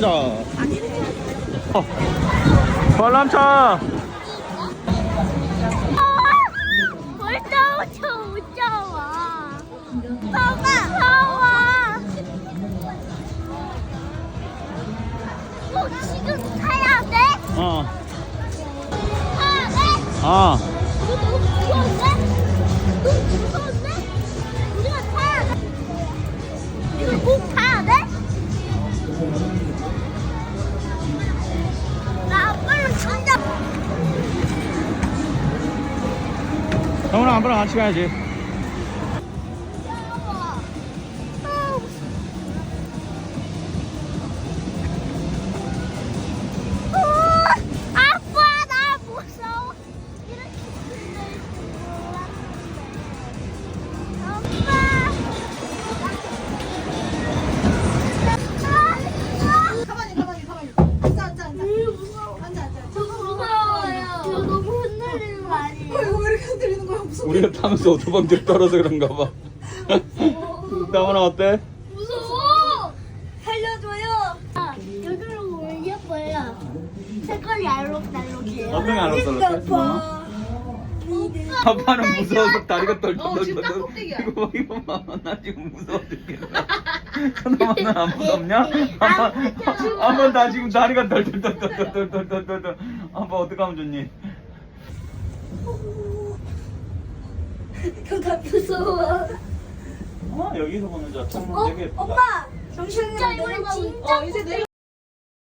갑시다. 어. 관람차. 벌써부터 무서워. 봐봐. 무서워. 어, 지금 타야 돼? 어. 타야 돼? 아. 형우랑 아빠랑 같이 가야지. 우리가 타면서 오토방지 떨어서 그런가 봐. 나무나 어때? 무서워! 살려줘요! 아, 여기로 올려봐요. 색깔이 알록달록해요. 어떤 게 알록달록해? 아빠는 무서워서 다리가 어, 지금 딱 떨떨떨. 꼭대기야. 이거 봐, 이거 봐. 나 지금 무서워 죽겠다. 천호만은 안 무섭냐? 아빠, 아빠 나 지금 다리가 떨떨떨떨떨떨떨. 아빠 어떻게 하면 좋니? 그거 다 무서워 어 여기서 보는 저 창문 어? 되게 예쁘다. 엄마 정신이 진짜 이거 진짜 어 이제 내려